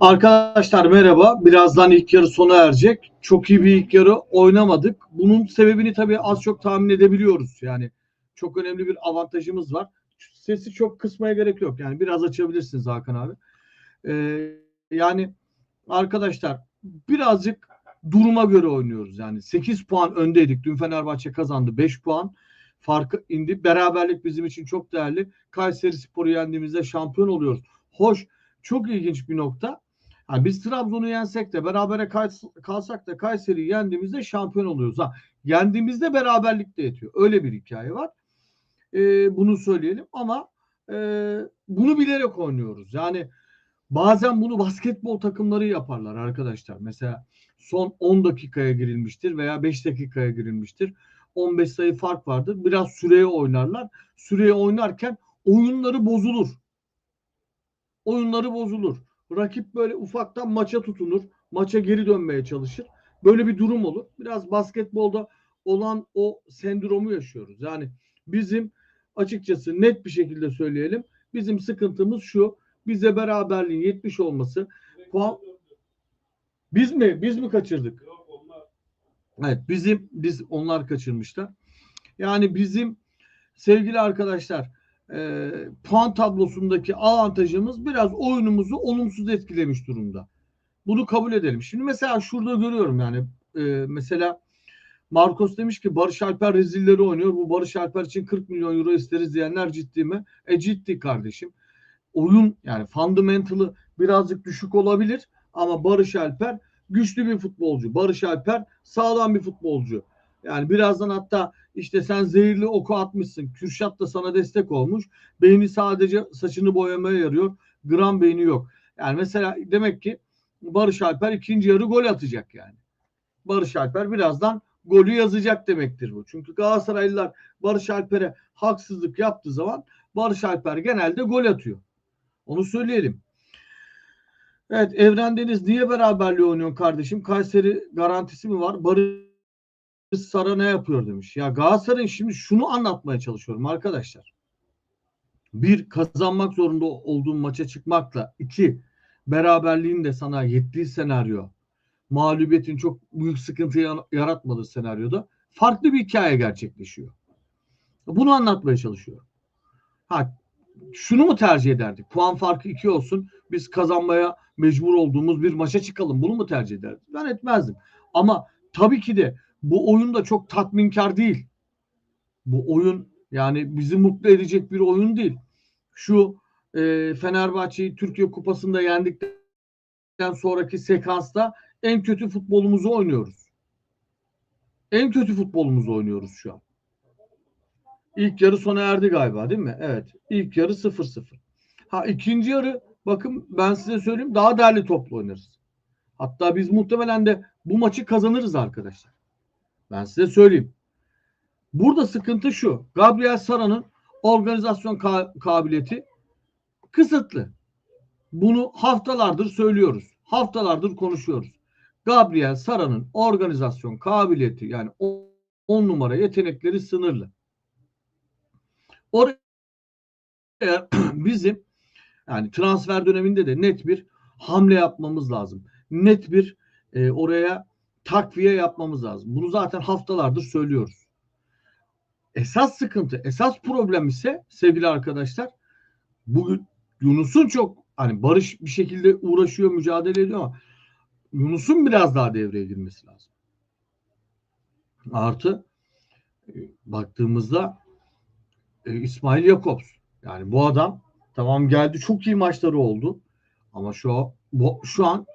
Arkadaşlar merhaba. Birazdan ilk yarı sona erecek. Çok iyi bir ilk yarı oynamadık. Bunun sebebini tabii az çok tahmin edebiliyoruz. Yani çok önemli bir avantajımız var. Sesi çok kısmaya gerek yok. Yani biraz açabilirsiniz Hakan abi. Ee, yani arkadaşlar birazcık duruma göre oynuyoruz. Yani 8 puan öndeydik. Dün Fenerbahçe kazandı. 5 puan farkı indi. Beraberlik bizim için çok değerli. Kayseri Spor'u yendiğimizde şampiyon oluyoruz. Hoş çok ilginç bir nokta. Yani biz Trabzon'u yensek de berabere kalsak da Kayseri'yi yendiğimizde şampiyon oluyoruz. Ha, yendiğimizde beraberlik de yetiyor. Öyle bir hikaye var. Ee, bunu söyleyelim ama e, bunu bilerek oynuyoruz. Yani bazen bunu basketbol takımları yaparlar arkadaşlar. Mesela son 10 dakikaya girilmiştir veya 5 dakikaya girilmiştir. 15 sayı fark vardır. Biraz süreye oynarlar. Süreye oynarken oyunları bozulur oyunları bozulur. Rakip böyle ufaktan maça tutunur. Maça geri dönmeye çalışır. Böyle bir durum olur. Biraz basketbolda olan o sendromu yaşıyoruz. Yani bizim açıkçası net bir şekilde söyleyelim. Bizim sıkıntımız şu. Bize beraberliğin 70 olması. Puan... Biz mi? Biz mi kaçırdık? Evet bizim biz onlar kaçırmışlar. Yani bizim sevgili arkadaşlar e, puan tablosundaki avantajımız biraz oyunumuzu olumsuz etkilemiş durumda. Bunu kabul edelim. Şimdi mesela şurada görüyorum yani e, mesela Marcos demiş ki Barış Alper rezilleri oynuyor. Bu Barış Alper için 40 milyon euro isteriz diyenler ciddi mi? E ciddi kardeşim. Oyun yani fundamental'ı birazcık düşük olabilir ama Barış Alper güçlü bir futbolcu. Barış Alper sağlam bir futbolcu. Yani birazdan hatta işte sen zehirli oku atmışsın. Kürşat da sana destek olmuş. Beyni sadece saçını boyamaya yarıyor. Gram beyni yok. Yani mesela demek ki Barış Alper ikinci yarı gol atacak yani. Barış Alper birazdan golü yazacak demektir bu. Çünkü Galatasaraylılar Barış Alper'e haksızlık yaptığı zaman Barış Alper genelde gol atıyor. Onu söyleyelim. Evet Evren Deniz niye beraberliği oynuyorsun kardeşim? Kayseri garantisi mi var? Barış Sara ne yapıyor demiş. Ya Galatasaray'ın şimdi şunu anlatmaya çalışıyorum arkadaşlar. Bir kazanmak zorunda olduğun maça çıkmakla iki beraberliğin de sana yettiği senaryo mağlubiyetin çok büyük sıkıntı yaratmadığı senaryoda farklı bir hikaye gerçekleşiyor. Bunu anlatmaya çalışıyorum. Ha, şunu mu tercih ederdik? Puan farkı iki olsun. Biz kazanmaya mecbur olduğumuz bir maça çıkalım. Bunu mu tercih ederdik? Ben etmezdim. Ama tabii ki de bu oyun da çok tatminkar değil. Bu oyun yani bizi mutlu edecek bir oyun değil. Şu e, Fenerbahçe'yi Türkiye Kupası'nda yendikten sonraki sekansta en kötü futbolumuzu oynuyoruz. En kötü futbolumuzu oynuyoruz şu an. İlk yarı sona erdi galiba değil mi? Evet. İlk yarı 0-0. Ha ikinci yarı bakın ben size söyleyeyim daha değerli toplu oynarız. Hatta biz muhtemelen de bu maçı kazanırız arkadaşlar. Ben size söyleyeyim. Burada sıkıntı şu. Gabriel Sara'nın organizasyon ka- kabiliyeti kısıtlı. Bunu haftalardır söylüyoruz. Haftalardır konuşuyoruz. Gabriel Sara'nın organizasyon kabiliyeti yani 10 numara yetenekleri sınırlı. Oraya bizim yani transfer döneminde de net bir hamle yapmamız lazım. Net bir e, oraya takviye yapmamız lazım. Bunu zaten haftalardır söylüyoruz. Esas sıkıntı, esas problem ise sevgili arkadaşlar bugün Yunus'un çok hani Barış bir şekilde uğraşıyor, mücadele ediyor ama Yunus'un biraz daha devreye girmesi lazım. Artı e, baktığımızda e, İsmail Jakobs yani bu adam tamam geldi çok iyi maçları oldu ama şu bu, şu an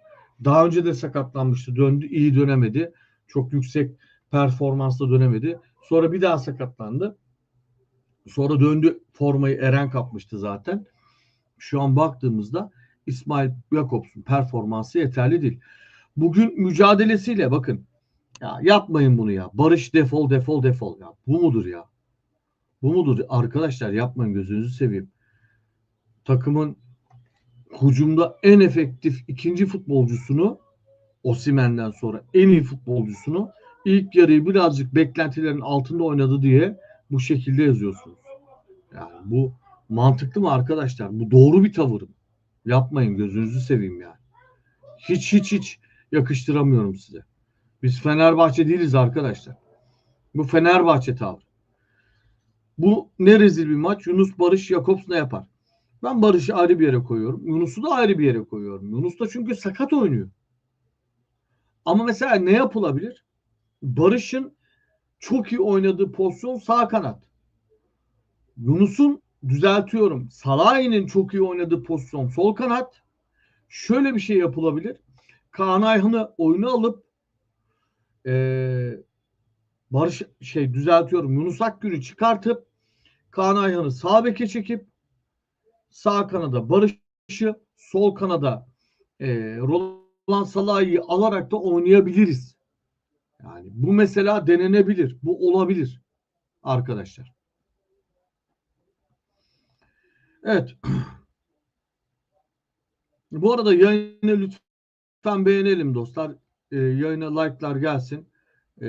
daha önce de sakatlanmıştı. Döndü iyi dönemedi. Çok yüksek performansla dönemedi. Sonra bir daha sakatlandı. Sonra döndü formayı Eren kapmıştı zaten. Şu an baktığımızda İsmail Jakobs'un performansı yeterli değil. Bugün mücadelesiyle bakın ya yapmayın bunu ya. Barış defol defol defol ya. Bu mudur ya? Bu mudur? Arkadaşlar yapmayın gözünüzü seveyim. Takımın hücumda en efektif ikinci futbolcusunu Osimen'den sonra en iyi futbolcusunu ilk yarıyı birazcık beklentilerin altında oynadı diye bu şekilde yazıyorsunuz. Yani bu mantıklı mı arkadaşlar? Bu doğru bir tavır mı? Yapmayın gözünüzü seveyim yani. hiç hiç hiç yakıştıramıyorum size. Biz Fenerbahçe değiliz arkadaşlar. Bu Fenerbahçe tavrı. Bu ne rezil bir maç. Yunus Barış Jakobs ne yapar? Ben Barış'ı ayrı bir yere koyuyorum. Yunus'u da ayrı bir yere koyuyorum. Yunus da çünkü sakat oynuyor. Ama mesela ne yapılabilir? Barış'ın çok iyi oynadığı pozisyon sağ kanat. Yunus'un düzeltiyorum. Salahi'nin çok iyi oynadığı pozisyon sol kanat. Şöyle bir şey yapılabilir. Kaan Ayhan'ı oyuna alıp ee, Barış şey düzeltiyorum. Yunus Akgün'ü çıkartıp Kaan Ayhan'ı sağ beke çekip sağ kanada Barış'ı sol kanada e, Roland Salah'ı alarak da oynayabiliriz. Yani bu mesela denenebilir. Bu olabilir arkadaşlar. Evet. Bu arada yayını lütfen beğenelim dostlar. E, yayına like'lar gelsin. E,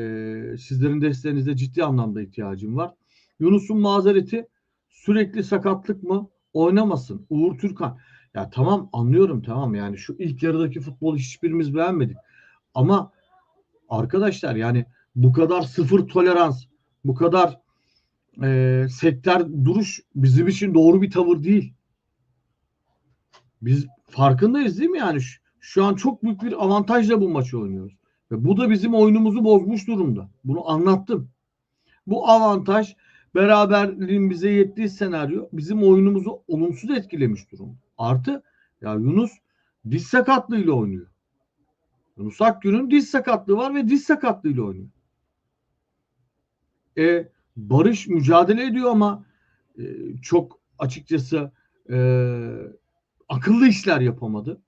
sizlerin desteğinize ciddi anlamda ihtiyacım var. Yunus'un mazereti sürekli sakatlık mı? Oynamasın. Uğur Türkan. Ya tamam anlıyorum tamam yani şu ilk yarıdaki futbolu hiçbirimiz beğenmedik. Ama arkadaşlar yani bu kadar sıfır tolerans, bu kadar e, sektör duruş bizim için doğru bir tavır değil. Biz farkındayız değil mi yani? Şu, şu an çok büyük bir avantajla bu maçı oynuyoruz. Ve bu da bizim oyunumuzu bozmuş durumda. Bunu anlattım. Bu avantaj beraberliğin bize yettiği senaryo bizim oyunumuzu olumsuz etkilemiş durumda. Artı ya Yunus diz sakatlığıyla oynuyor. Yunus Akgün'ün diz sakatlığı var ve diz sakatlığıyla oynuyor. E, Barış mücadele ediyor ama e, çok açıkçası e, akıllı işler yapamadı.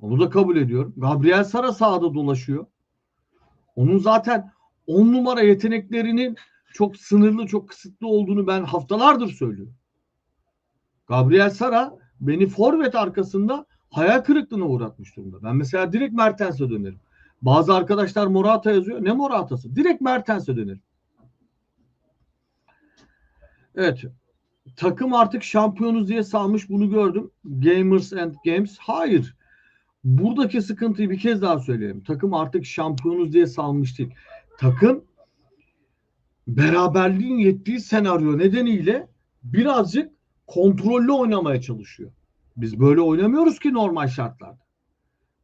Onu da kabul ediyorum. Gabriel Sara sahada dolaşıyor. Onun zaten on numara yeteneklerinin çok sınırlı, çok kısıtlı olduğunu ben haftalardır söylüyorum. Gabriel Sara beni forvet arkasında hayal kırıklığına uğratmış durumda. Ben mesela direkt Mertens'e dönerim. Bazı arkadaşlar Morata yazıyor. Ne Morata'sı? Direkt Mertens'e dönerim. Evet. Takım artık şampiyonuz diye salmış bunu gördüm. Gamers and Games. Hayır. Buradaki sıkıntıyı bir kez daha söyleyelim. Takım artık şampiyonuz diye salmış değil. Takım beraberliğin yettiği senaryo nedeniyle birazcık kontrollü oynamaya çalışıyor. Biz böyle oynamıyoruz ki normal şartlarda.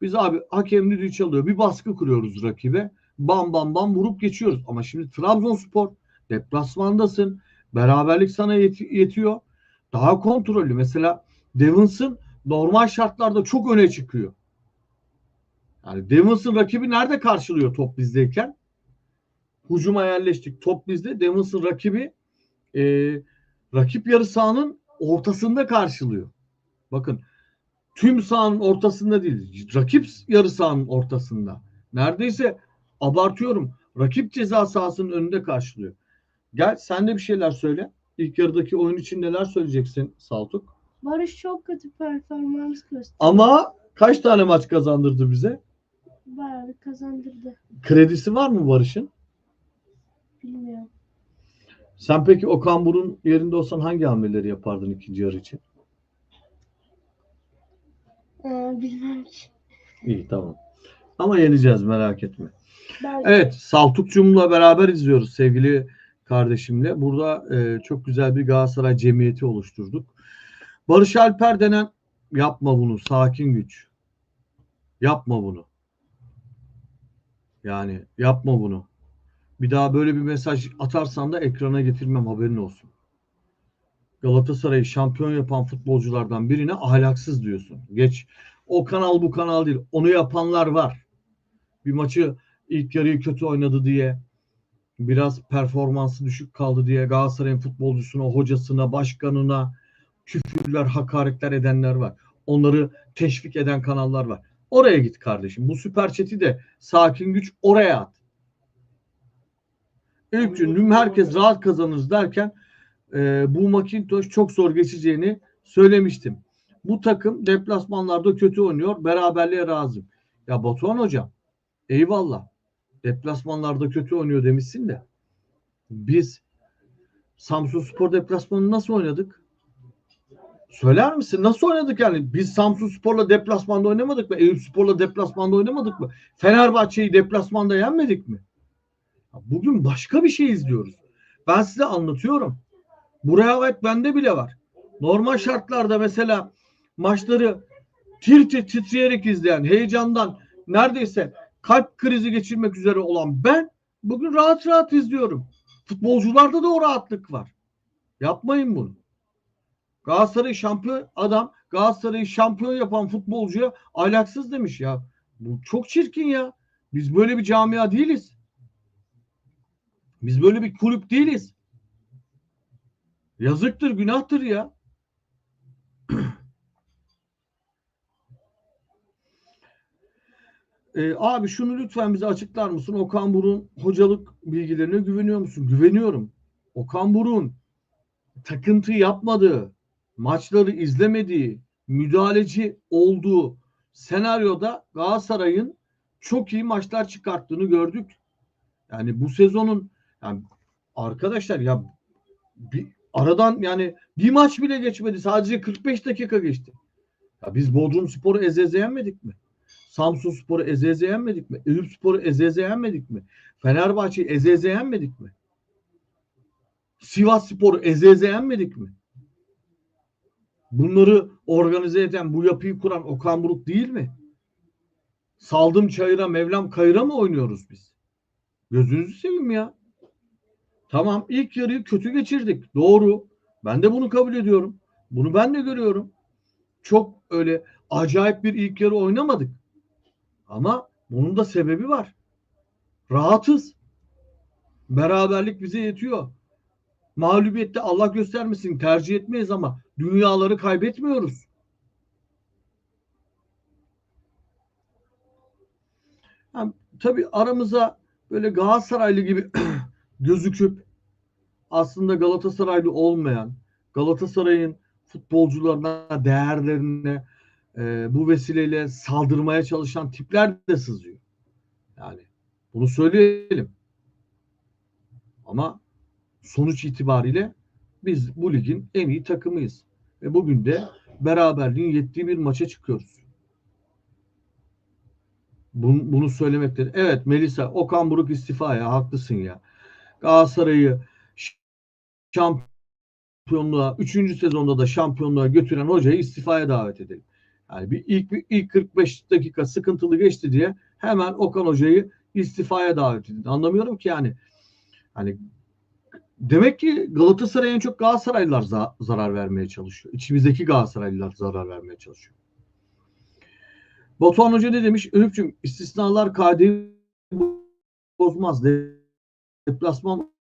Biz abi hakem düdüğü çalıyor. Bir baskı kuruyoruz rakibe. Bam bam bam vurup geçiyoruz. Ama şimdi Trabzonspor deplasmandasın. Beraberlik sana yet- yetiyor. Daha kontrollü. Mesela Davinson normal şartlarda çok öne çıkıyor. Yani Davinson rakibi nerede karşılıyor top bizdeyken? Hucuma yerleştik. Top bizde. Davinson rakibi e, rakip yarı sahanın ortasında karşılıyor. Bakın tüm sahanın ortasında değil. Rakip yarı sahanın ortasında. Neredeyse abartıyorum. Rakip ceza sahasının önünde karşılıyor. Gel sen de bir şeyler söyle. İlk yarıdaki oyun için neler söyleyeceksin Saltuk? Barış çok kötü performans gösterdi. Ama kaç tane maç kazandırdı bize? Bayağı kazandırdı. Kredisi var mı Barış'ın? Sen peki Okan Burun yerinde olsan hangi hamleleri yapardın ikinci yarı için? Ee, bilmem ki. İyi tamam. Ama yeneceğiz merak etme. Belki Evet Saltukçum'la beraber izliyoruz sevgili kardeşimle. Burada e, çok güzel bir Galatasaray cemiyeti oluşturduk. Barış Alper denen yapma bunu sakin güç. Yapma bunu. Yani yapma bunu. Bir daha böyle bir mesaj atarsan da ekrana getirmem haberin olsun. Galatasaray'ı şampiyon yapan futbolculardan birine ahlaksız diyorsun. Geç o kanal bu kanal değil. Onu yapanlar var. Bir maçı ilk yarıyı kötü oynadı diye biraz performansı düşük kaldı diye Galatasaray'ın futbolcusuna, hocasına, başkanına küfürler, hakaretler edenler var. Onları teşvik eden kanallar var. Oraya git kardeşim. Bu süper chat'i de sakin güç oraya at. İlk gün herkes rahat kazanır derken e, bu Macintosh çok zor geçeceğini söylemiştim. Bu takım deplasmanlarda kötü oynuyor. Beraberliğe razı. Ya Batuhan hocam eyvallah. Deplasmanlarda kötü oynuyor demişsin de. Biz Samsun Spor deplasmanını nasıl oynadık? Söyler misin? Nasıl oynadık yani? Biz Samsun Spor'la deplasmanda oynamadık mı? Eyüp Spor'la deplasmanda oynamadık mı? Fenerbahçe'yi deplasmanda yenmedik mi? Bugün başka bir şey izliyoruz. Ben size anlatıyorum. Buraya evet bende bile var. Normal şartlarda mesela maçları tir tir titreyerek izleyen, heyecandan neredeyse kalp krizi geçirmek üzere olan ben bugün rahat rahat izliyorum. Futbolcularda da o rahatlık var. Yapmayın bunu. Galatasaray şampiyon adam Galatasaray'ı şampiyon yapan futbolcuya ahlaksız demiş ya. Bu çok çirkin ya. Biz böyle bir camia değiliz. Biz böyle bir kulüp değiliz. Yazıktır, günahtır ya. Ee, abi şunu lütfen bize açıklar mısın? Okan Buruk'un hocalık bilgilerine güveniyor musun? Güveniyorum. Okan Buruk'un takıntı yapmadığı, maçları izlemediği, müdahaleci olduğu senaryoda Galatasaray'ın çok iyi maçlar çıkarttığını gördük. Yani bu sezonun yani arkadaşlar ya bir aradan yani bir maç bile geçmedi. Sadece 45 dakika geçti. Ya biz Bodrum Spor'u ezeze yenmedik mi? Samsun Spor'u ezeze yenmedik mi? Eyüp Spor'u ezeze yenmedik mi? Fenerbahçe'yi ezeze yenmedik mi? Sivas Spor'u ezeze yenmedik mi? Bunları organize eden, bu yapıyı kuran Okan Buruk değil mi? Saldım çayıra, Mevlam kayıra mı oynuyoruz biz? Gözünüzü seveyim ya. Tamam ilk yarıyı kötü geçirdik. Doğru. Ben de bunu kabul ediyorum. Bunu ben de görüyorum. Çok öyle acayip bir ilk yarı oynamadık. Ama bunun da sebebi var. Rahatız. Beraberlik bize yetiyor. Mağlubiyette Allah göstermesin tercih etmeyiz ama dünyaları kaybetmiyoruz. Yani, tabii aramıza böyle Galatasaraylı gibi gözüküp aslında Galatasaraylı olmayan, Galatasaray'ın futbolcularına, değerlerine e, bu vesileyle saldırmaya çalışan tipler de sızıyor. Yani bunu söyleyelim. Ama sonuç itibariyle biz bu ligin en iyi takımıyız. Ve bugün de beraberliğin yettiği bir maça çıkıyoruz. Bunu, bunu söylemektedir. Evet Melisa Okan Buruk istifa ya haklısın ya. Galatasaray'ı şampiyonluğa 3. sezonda da şampiyonluğa götüren hocayı istifaya davet edelim. Yani bir ilk bir ilk 45 dakika sıkıntılı geçti diye hemen Okan hocayı istifaya davet edin. Anlamıyorum ki yani. Hani demek ki Galatasaray'a en çok Galatasaraylılar za- zarar vermeye çalışıyor. İçimizdeki Galatasaraylılar zarar vermeye çalışıyor. Batuhan Hoca ne demiş? Önükçüm istisnalar KD'yi bozmaz. Deplasman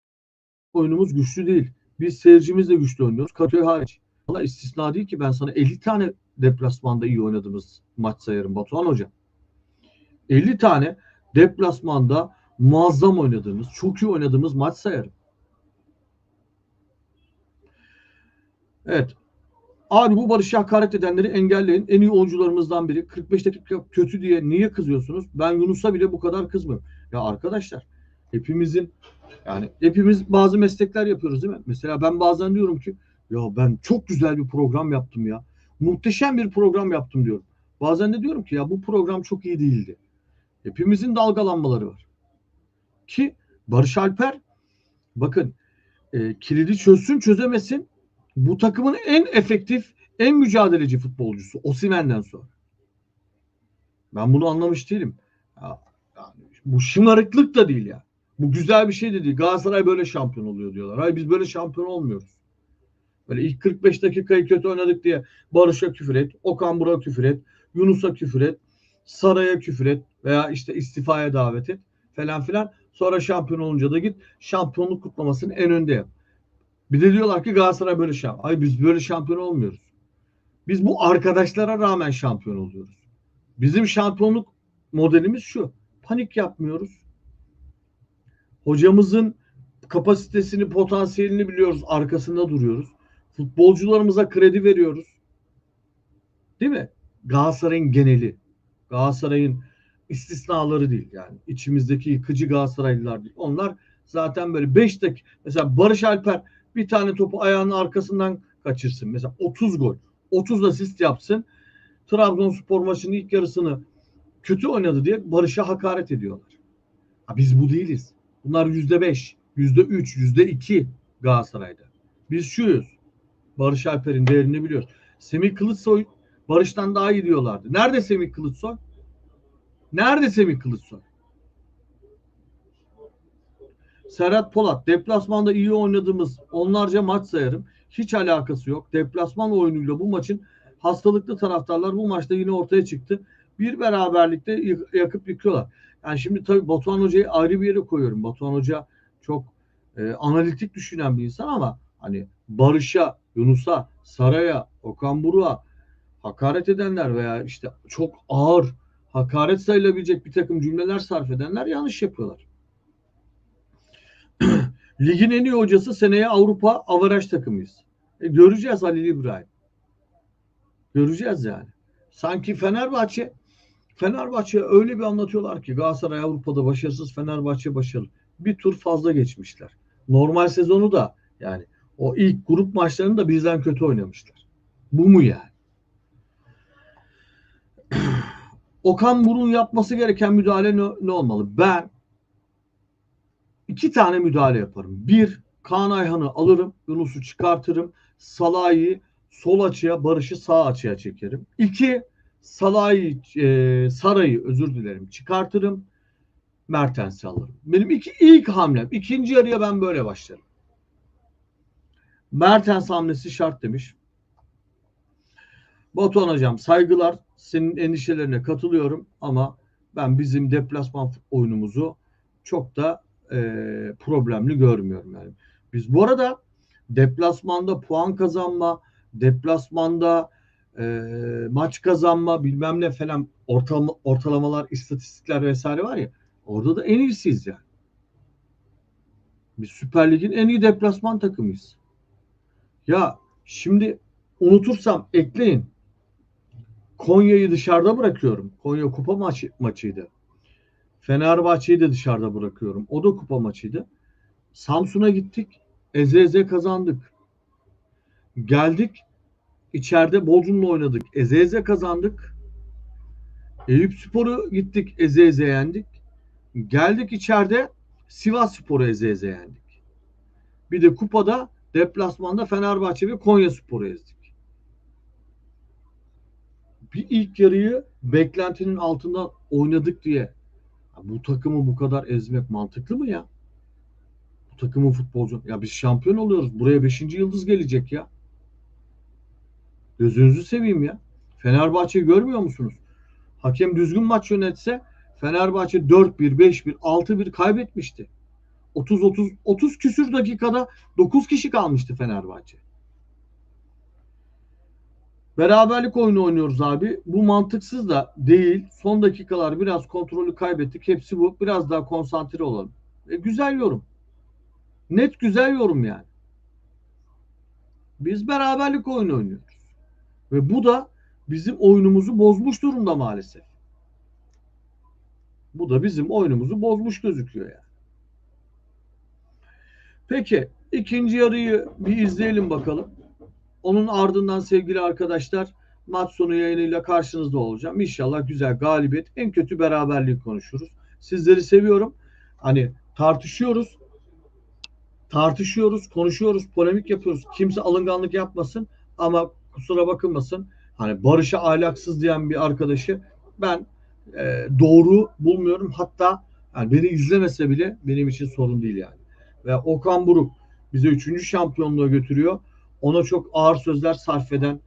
oyunumuz güçlü değil. Biz seyircimizle güçlü oynuyoruz. Kadıköy hariç. Valla istisna değil ki ben sana 50 tane deplasmanda iyi oynadığımız maç sayarım Batuhan Hoca. 50 tane deplasmanda muazzam oynadığımız, çok iyi oynadığımız maç sayarım. Evet. Abi bu Barış'a hakaret edenleri engelleyin. En iyi oyuncularımızdan biri. 45 dakika kötü diye niye kızıyorsunuz? Ben Yunus'a bile bu kadar kızmıyorum. Ya arkadaşlar hepimizin yani hepimiz bazı meslekler yapıyoruz değil mi? Mesela ben bazen diyorum ki ya ben çok güzel bir program yaptım ya. Muhteşem bir program yaptım diyorum. Bazen de diyorum ki ya bu program çok iyi değildi. Hepimizin dalgalanmaları var. Ki Barış Alper bakın e, kilidi çözsün çözemesin bu takımın en efektif, en mücadeleci futbolcusu Osimhen'den sonra. Ben bunu anlamış değilim. Ya, yani bu şımarıklık da değil ya. Bu güzel bir şey de değil. Galatasaray böyle şampiyon oluyor diyorlar. Hayır biz böyle şampiyon olmuyoruz. Böyle ilk 45 dakikayı kötü oynadık diye Barış'a küfür et, Okan Burak'a küfür et, Yunus'a küfür et, Saray'a küfür et veya işte istifaya davet et falan filan. Sonra şampiyon olunca da git şampiyonluk kutlamasını en önde yap. Bir de diyorlar ki Galatasaray böyle şampiyon. Ay biz böyle şampiyon olmuyoruz. Biz bu arkadaşlara rağmen şampiyon oluyoruz. Bizim şampiyonluk modelimiz şu. Panik yapmıyoruz. Hocamızın kapasitesini, potansiyelini biliyoruz. Arkasında duruyoruz. Futbolcularımıza kredi veriyoruz. Değil mi? Galatasaray'ın geneli. Galatasaray'ın istisnaları değil yani. içimizdeki yıkıcı Galatasaraylılar değil. Onlar zaten böyle 5 dakika mesela Barış Alper bir tane topu ayağının arkasından kaçırsın. Mesela 30 gol. 30 asist yapsın. Trabzonspor maçının ilk yarısını kötü oynadı diye Barış'a hakaret ediyorlar. Ha, biz bu değiliz. Bunlar yüzde beş, yüzde üç, yüzde iki Galatasaray'da. Biz şuyuz. Barış Alper'in değerini biliyoruz. Semih Kılıçsoy Barış'tan daha iyi diyorlardı. Nerede Semih Kılıçsoy? Nerede Semih Kılıçsoy? Serhat Polat deplasmanda iyi oynadığımız onlarca maç sayarım. Hiç alakası yok. Deplasman oyunuyla bu maçın hastalıklı taraftarlar bu maçta yine ortaya çıktı. Bir beraberlikte yakıp yıkıyorlar. Yani şimdi tabii Batuhan Hoca'yı ayrı bir yere koyuyorum. Batuhan Hoca çok e, analitik düşünen bir insan ama hani Barış'a, Yunus'a, Saray'a, Okan Buruk'a hakaret edenler veya işte çok ağır hakaret sayılabilecek bir takım cümleler sarf edenler yanlış yapıyorlar. Ligin en iyi hocası seneye Avrupa avaraj takımıyız. E, göreceğiz Halil İbrahim. Göreceğiz yani. Sanki Fenerbahçe Fenerbahçe öyle bir anlatıyorlar ki Galatasaray Avrupa'da başarısız Fenerbahçe başarılı. Bir tur fazla geçmişler. Normal sezonu da yani o ilk grup maçlarını da bizden kötü oynamışlar. Bu mu yani? Okan Buruk'un yapması gereken müdahale ne, ne olmalı? Ben iki tane müdahale yaparım. Bir, Kaan Ayhan'ı alırım, Yunus'u çıkartırım. Salah'ı sol açıya, Barış'ı sağ açıya çekerim. İki, Salah'ı, e, Saray'ı özür dilerim çıkartırım. Mertens'i alırım. Benim iki, ilk hamlem. İkinci yarıya ben böyle başlarım. Mertens hamlesi şart demiş. Batuhan hocam saygılar. Senin endişelerine katılıyorum ama ben bizim deplasman oyunumuzu çok da e, problemli görmüyorum yani. Biz bu arada deplasmanda puan kazanma, deplasmanda e, maç kazanma bilmem ne falan ortalama, ortalamalar, istatistikler vesaire var ya orada da en iyisiyiz yani. Biz Süper Lig'in en iyi deplasman takımıyız. Ya şimdi unutursam ekleyin. Konya'yı dışarıda bırakıyorum. Konya kupa maçı, maçıydı. Fenerbahçe'yi de dışarıda bırakıyorum. O da kupa maçıydı. Samsun'a gittik. Eze eze kazandık. Geldik. İçeride Bodrum'la oynadık. Eze eze kazandık. Eyüp Spor'u gittik. Eze eze yendik. Geldik içeride Sivas Spor'u eze eze yendik. Bir de kupada deplasmanda Fenerbahçe ve Konya Spor'u ezdik. Bir ilk yarıyı beklentinin altında oynadık diye bu takımı bu kadar ezmek mantıklı mı ya? Bu takımın futbolcu ya biz şampiyon oluyoruz. Buraya 5. yıldız gelecek ya. Gözünüzü seveyim ya. Fenerbahçe'yi görmüyor musunuz? Hakem düzgün maç yönetse Fenerbahçe 4-1, 5-1, 6-1 kaybetmişti. 30 30 30 küsür dakikada 9 kişi kalmıştı Fenerbahçe. Beraberlik oyunu oynuyoruz abi. Bu mantıksız da değil. Son dakikalar biraz kontrolü kaybettik. Hepsi bu. Biraz daha konsantre olalım. E, güzel yorum. Net güzel yorum yani. Biz beraberlik oyunu oynuyoruz. Ve bu da bizim oyunumuzu bozmuş durumda maalesef. Bu da bizim oyunumuzu bozmuş gözüküyor yani. Peki ikinci yarıyı bir izleyelim bakalım. Onun ardından sevgili arkadaşlar maç sonu yayınıyla karşınızda olacağım. İnşallah güzel galibiyet. En kötü beraberliği konuşuruz. Sizleri seviyorum. Hani tartışıyoruz. Tartışıyoruz, konuşuyoruz, polemik yapıyoruz. Kimse alınganlık yapmasın ama kusura bakılmasın. Hani Barış'a ahlaksız diyen bir arkadaşı ben e, doğru bulmuyorum. Hatta yani beni izlemese bile benim için sorun değil yani. Ve Okan Buruk bize üçüncü şampiyonluğa götürüyor. Ona çok ağır sözler sarf eden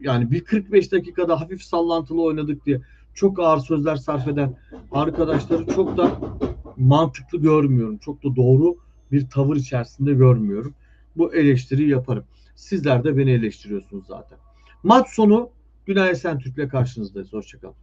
yani bir 45 dakikada hafif sallantılı oynadık diye çok ağır sözler sarf eden arkadaşları çok da mantıklı görmüyorum. Çok da doğru bir tavır içerisinde görmüyorum. Bu eleştiriyi yaparım. Sizler de beni eleştiriyorsunuz zaten. Maç sonu Günay Esentürk'le karşınızdayız. Hoşçakalın.